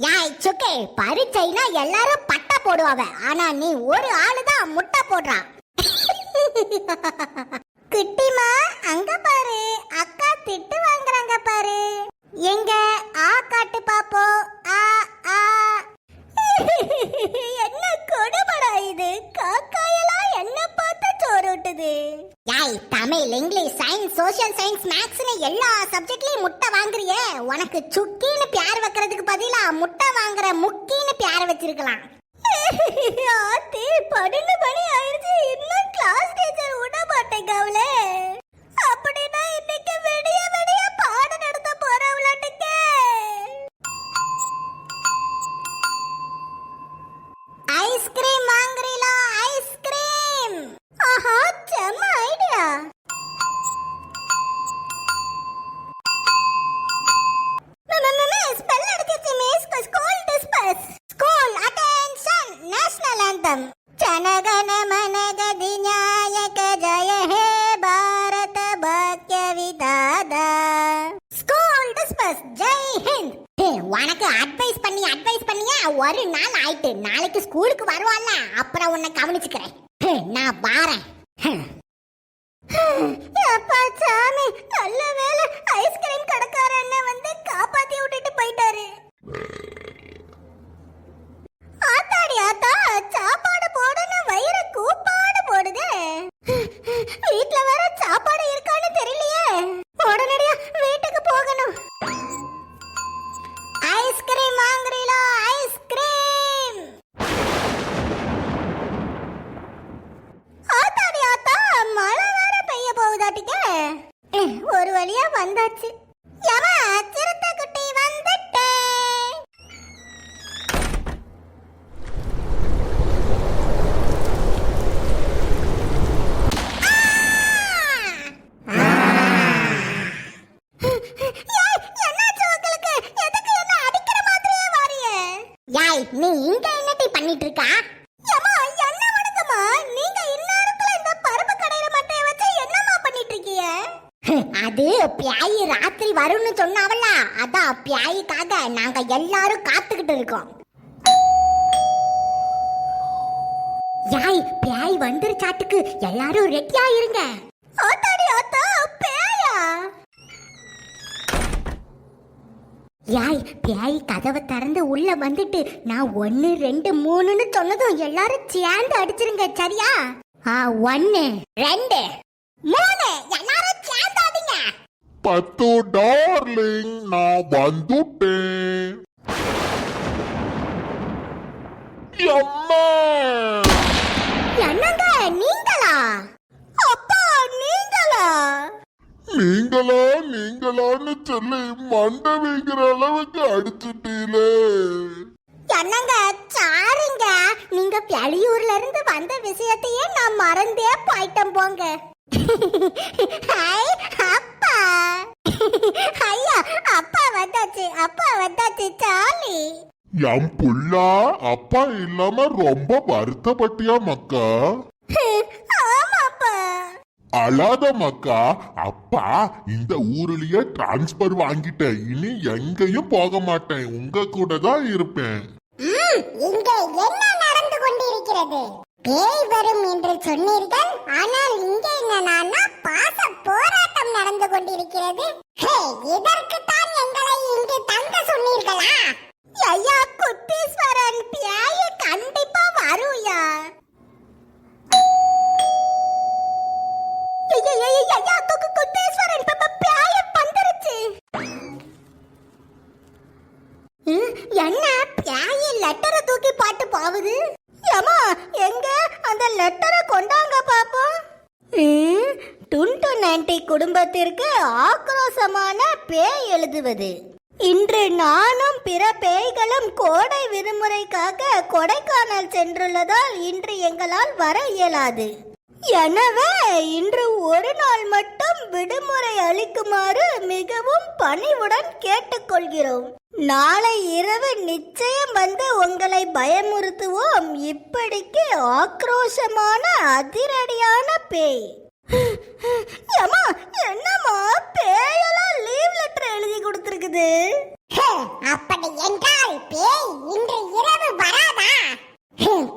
யாய் சுக்கே பரீட்சைனா எல்லாரும் பட்டா போடுவாங்க. ஆனா நீ ஒரு ஆளு தான் முட்டை போடுறான் குட்டிமா அங்க பாரு. அக்கா திட்டு வாங்குறாங்க பாரு. எங்க? ஆ காட்டு பாப்போம் ஆ ஆ. என்ன கொடுமடா இது? காக்காயெல்லாம் என்ன பார்த்து சோறுட்டுது? யாய் Tamil English science social science மேக்ஸ்னு எல்லா சப்ஜெக்ட்லயும் முட்டை வாங்குறியே. உனக்கு சுக்கின்னு பேர் வச்சிருக்கலாம். ஸ்கூல் ஜெய் ஹிந்த். உனக்கு அட்வைஸ் பண்ணி அட்வைஸ் பண்ணியா? ஒரு நாள் ஆயிட்டு. நாளைக்கு ஸ்கூலுக்கு வருவான்ல அப்புறம் உன்னை கவனிச்சுக்கிறேன். நான் பாறேன் அப்பா சாமி நல்ல வேலை ஐஸ்கிரீம் கடைக்கார அண்ணன் வந்து காப்பாத்தி விட்டுட்டு போயிட்டாரு. ஆத்தாடி ஆத்தா சாப்பா ஒரு வழியா வந்தாச்சு. யமா சிறுத்தை குட்டி வந்துட்டேன் யாய் நீ இங்க என்னடி பண்ணிட்டு இருக்கா? அது பியாயி ராத்திரி வரும்னு சொன்னாவல்ல? அதான் பியாயிக்காக நாங்க எல்லாரும் காத்துக்கிட்டு இருக்கோம். யாய் பியாய் வந்துருச்சாட்டுக்கு எல்லாரும் ரெடியா இருங்க. ஆத்தாடி ஆத்தா பேயா யாய் பியாய் கதவை திறந்து உள்ள வந்துட்டு நான் ஒன்னு ரெண்டு மூணுன்னு சொன்னதும் எல்லாரும் சேர்ந்து அடிச்சிருங்க சரியா? ஆ ஒன்னு ரெண்டு மூணு எல்லாரும் சேர்ந்து பத்து டார்லிங் நான் வந்துட்டேன். அம்மா என்னங்க நீங்களா? அப்பா நீங்களா? நீங்களா நீங்களான்னு சொல்லி மண்டை வைக்கிற அளவுக்கு அடிச்சிட்டீங்களே. என்னங்க சாரிங்க. நீங்க வெளியூர்ல இருந்து வந்த விஷயத்தையே நான் மறந்தே போயிட்டேன் போங்க. ஹாய் அப்பா ஐயா அப்பா வந்தாச்சு அப்பா வந்தாச்சு சாலி என் புள்ளா அப்பா இல்லாம ரொம்ப வருத்தப்பட்டியா மக்கா? அழாத மக்கா. அப்பா இந்த ஊர்லயே டிரான்ஸ்பர் வாங்கிட்டேன். இனி எங்கேயும் போக மாட்டேன். உங்க கூட தான் இருப்பேன் இங்கே என்ன நடந்து கொண்டிருக்கிறது? பேய் வரும் என்று சொன்னீர்கள். ஆனால் இங்கே என்னன்னா பாச போராட்டம் நடந்து கொண்டிருக்கிறது? இதற்கு தான் எங்களை இங்கு தங்க சொன்னீர்களா? ஐயா குத்தீஸ்வரன் பியாய கண்டிப்பா வருயா என்ன பியாயி லெட்டரை தூக்கி பாட்டு போகுது? ஏமா எங்க அந்த லெட்டரை கொண்டாங்க பாப்போம். ம், டுன்டு நைன்டி குடும்பத்திற்கு ஆக்ரோஷமான பேய் எழுதுவது. இன்று நானும் பிற பேய்களும் கோடை விடுமுறைக்காக கொடைக்கானல் சென்றுள்ளதால் இன்று எங்களால் வர இயலாது. எனவே இன்று ஒரு நாள் மட்டும் விடுமுறை அளிக்குமாறு மிகவும் பணிவுடன் கேட்டுக்கொள்கிறோம். நாளை இரவு நிச்சயம் வந்து உங்களை பயமுறுத்துவோம். இப்படிக்கு ஆக்ரோஷமான அதிரடியான பேய். ஏமா என்னம்மா பேயெல்லாம் லீவ் லெட்டர் எழுதி கொடுத்துருக்குது? அப்படி என்றால் பேய் இன்று இரவு வராதா?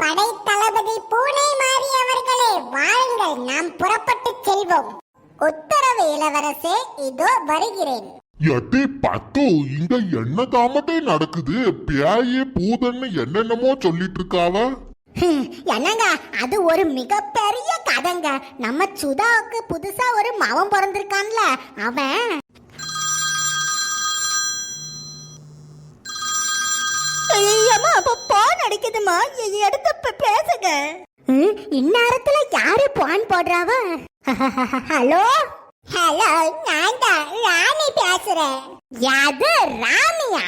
படை தளபதி பூனை மாறி அவர்களே வாருங்கள் நாம் புறப்பட்டு செல்வோம். உத்தரவு இளவரசே இதோ வருகிறேன். எட்டி பத்து இங்க என்ன தாமட்டே நடக்குது? பேயே பூதன்னு என்னென்னமோ சொல்லிட்டு இருக்காவ ஹம், என்னங்க? அது ஒரு மிகப்பெரிய கதைங்க. நம்ம சுதாவுக்கு புதுசா ஒரு மவன் பிறந்திருக்கான்ல அவன். ஐயம்மா அப்ப பான் அடிக்குதுமா எடுத்து பேசுங்க. இந்நேரத்துல யாரு பான் போடுறாவ? ஹலோ? ஹலோ நான் தான் ராணி பேசுறேன். யாரு ராணியா?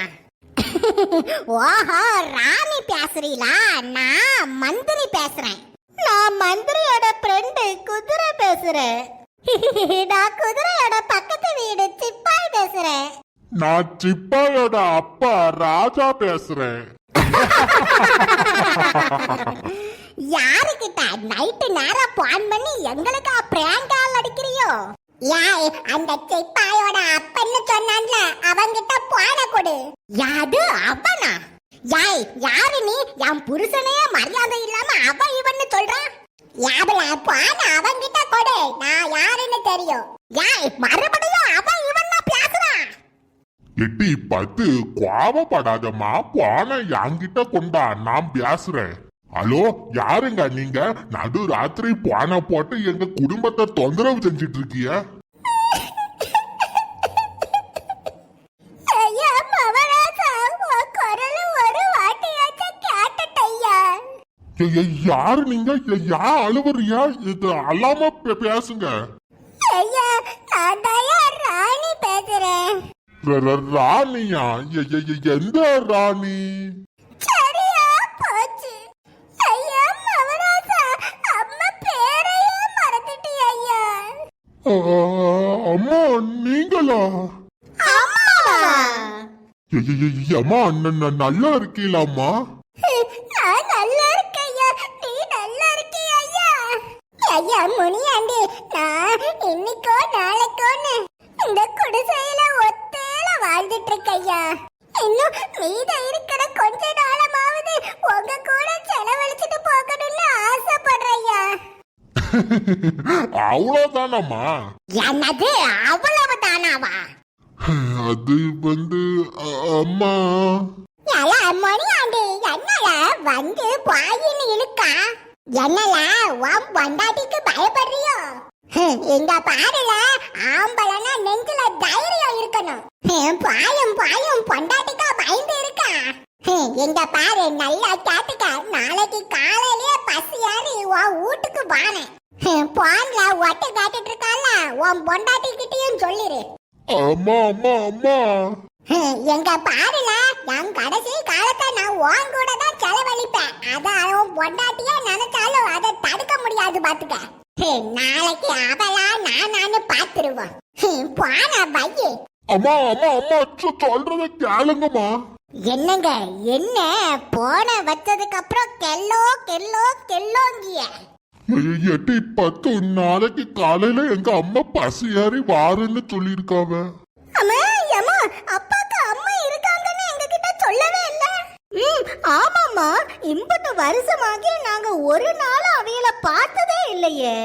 ஓஹோ ராணி பேசுறீங்களா நான் மந்திரி பேசுறேன். நான் மந்திரியோட ஃப்ரெண்டு குதிரை பேசுறேன். நான் குதிரையோட பக்கத்து வீடு சிப்பாய் பேசுறேன். நான் சிப்பாயோட அப்பா ராஜா பேசுறேன். யாருக்கிட்ட நைட்டு நேரம் பான் பண்ணி எங்களுக்கு பிராங்க் கால் அடிக்கிறியோ? யாய் அந்த சிப்பாயோட அப்பன்னு சொன்னான்ல அவங்கிட்ட பான கொடு. யாது அவனா? யாய் யாரு நீ? என் புருஷனையே மரியாதை இல்லாம அவன் இவன்னு சொல்றான் யாபல பான அவங்கிட்ட கொடு. நான் யாருன்னு தெரியும். யாய் மறுபடியும் அவன் இவன் பேசுறான் எட்டி பத்து கோவப்படாதம்மா. போன என்கிட்ட கொண்டா நான் பேசுறேன். ஹலோ யாருங்க நீங்க? நடு ராத்திரி போன போட்டு எங்க குடும்பத்தை தொந்தரவு செஞ்சிட்டு இருக்கிய யாரு நீங்க? யா அழுவுறியா? இது அல்லாம பேசுங்க. ராணியா? எந்த ராணி? அம்மா நீங்களா? அம்மா நல்லா இருக்கீங்களாம்மா நான் நல்லா இருக்கேன் ஐயா நீ நல்லா இருக்கியா ஐயா முனியாண்டி நான் இன்னைக்கோ நாளைக்கோன்னு இந்த குடிசையில ஒத்தேல வாழ்ந்துட்டு இருக்கேன் ஐயா இன்னும் மீத அவ்வளவுதானம்மா. என்னது அவ்வளவு தானாவா அது வந்து அம்மா. மணியாண்டி என்னல வந்து பாயின்னு இழுக்கா? என்னல உன் பொண்டாட்டிக்கு பயப்படுறியோ? இங்க பாருல ஆம்பளனா நெஞ்சில தைரியம் இருக்கணும். பாயும் பாயும் பொண்டாட்டிக்கா பயந்து இருக்கா? இங்க பாரு நல்லா கேட்டுக்க. நாளைக்கு காலையிலேயே உன் வீட்டுக்கு வானேன் பான்ல ஒட்டு காட்டிட்டு இருக்கால உன் பொண்டாட்டி கிட்டயும் சொல்லிரு. அம்மா அம்மா அம்மா. எங்க பாருல என் கடைசி காலத்தை நான் உன் கூட தான் செலவழிப்பேன். அத அவன் பொண்டாட்டியா நினைச்சாலும் அதை தடுக்க முடியாது பாத்துக்க. நாளைக்கு அவளா நானான்னு பாத்துருவோம். போன வையு. அம்மா அம்மா அம்மா சொல்றத கேளுங்கம்மா. என்னங்க என்ன? போன வச்சதுக்கு அப்புறம் கெல்லோ கெல்லோ கெல்லோங்கிய. எட்டி பத்து நாளைக்கு காலையில எங்க அம்மா பசி ஏறி வாருன்னு சொல்லியிருக்காவ. அம்மா அப்பாக்கு அம்மா இருக்காங்கன்னு எங்ககிட்ட சொல்லவே இல்ல. ம் ஆமாம்மா. இம்பட்டு வருஷமாகி நாங்க ஒரு நாளும் அவையில பார்த்ததே இல்லையே.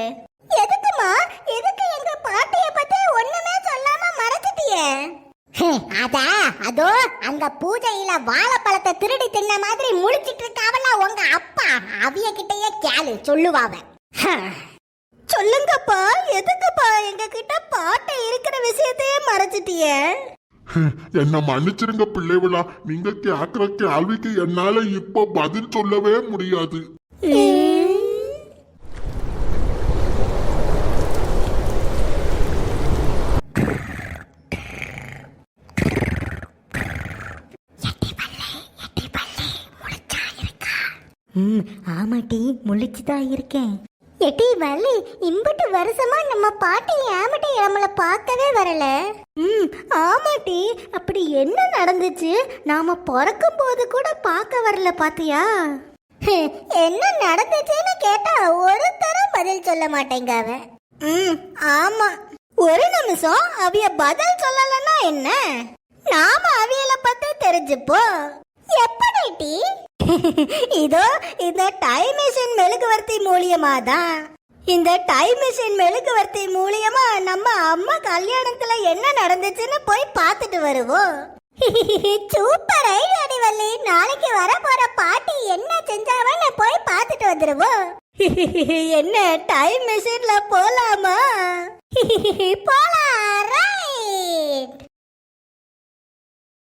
எதுக்குமா எதுக்கு எங்க பாட்டிய பத்தி ஒண்ணுமே சொல்லாம மறைச்சிட்டியே அதா அதோ அங்க பூஜையில வாழைப்பழத்தை திருடி தின்ன மாதிரி முழிச்சிட்டு இருக்காவல உங்க அப்பா அவிய கிட்டயே கேளு சொல்லுவாவ சொல்லுங்கப்பா எதுக்குப்பா எங்க கிட்ட பாட்டு இருக்கிற விஷயத்தையே மறைச்சிட்டியே? என்ன மன்னிச்சிருங்க பிள்ளைகளா நீங்க கேக்குற கேள்விக்கு என்னால இப்ப பதில் சொல்லவே முடியாது. ம் ஆமாட்டி முழிச்சுதான் இருக்கேன். எட்டி வள்ளி இம்பட்டு வருஷமா நம்ம பாட்டி ஏமாட்டி நம்மள பார்க்கவே வரல. ம் ஆமாட்டி அப்படி என்ன நடந்துச்சு? நாம பிறக்கும் போது கூட பார்க்க வரல பாத்தியா? என்ன நடந்துச்சுன்னு கேட்டா ஒருத்தரும் பதில் சொல்ல மாட்டேங்க அவ. ம் ஆமா. ஒரு நிமிஷம் அவிய பதில் சொல்லலன்னா என்ன? நாம அவியல பத்தி தெரிஞ்சுப்போம். எப்படி இதோ இந்த டைம் மிஷின் மெழுகுவர்த்தி மூலியமா தான் இந்த டைம் மிஷின் மெழுகுவர்த்தி மூலியமா நம்ம அம்மா கல்யாணத்துல என்ன நடந்துச்சுன்னு போய் பார்த்துட்டு வருவோம். Super idea Valli. நாளைக்கு வர போற பாட்டி என்ன செஞ்சாவன்னு போய் பார்த்துட்டு வந்துருவோம். என்ன டைம் மிஷின்ல போலாமா? போலாம்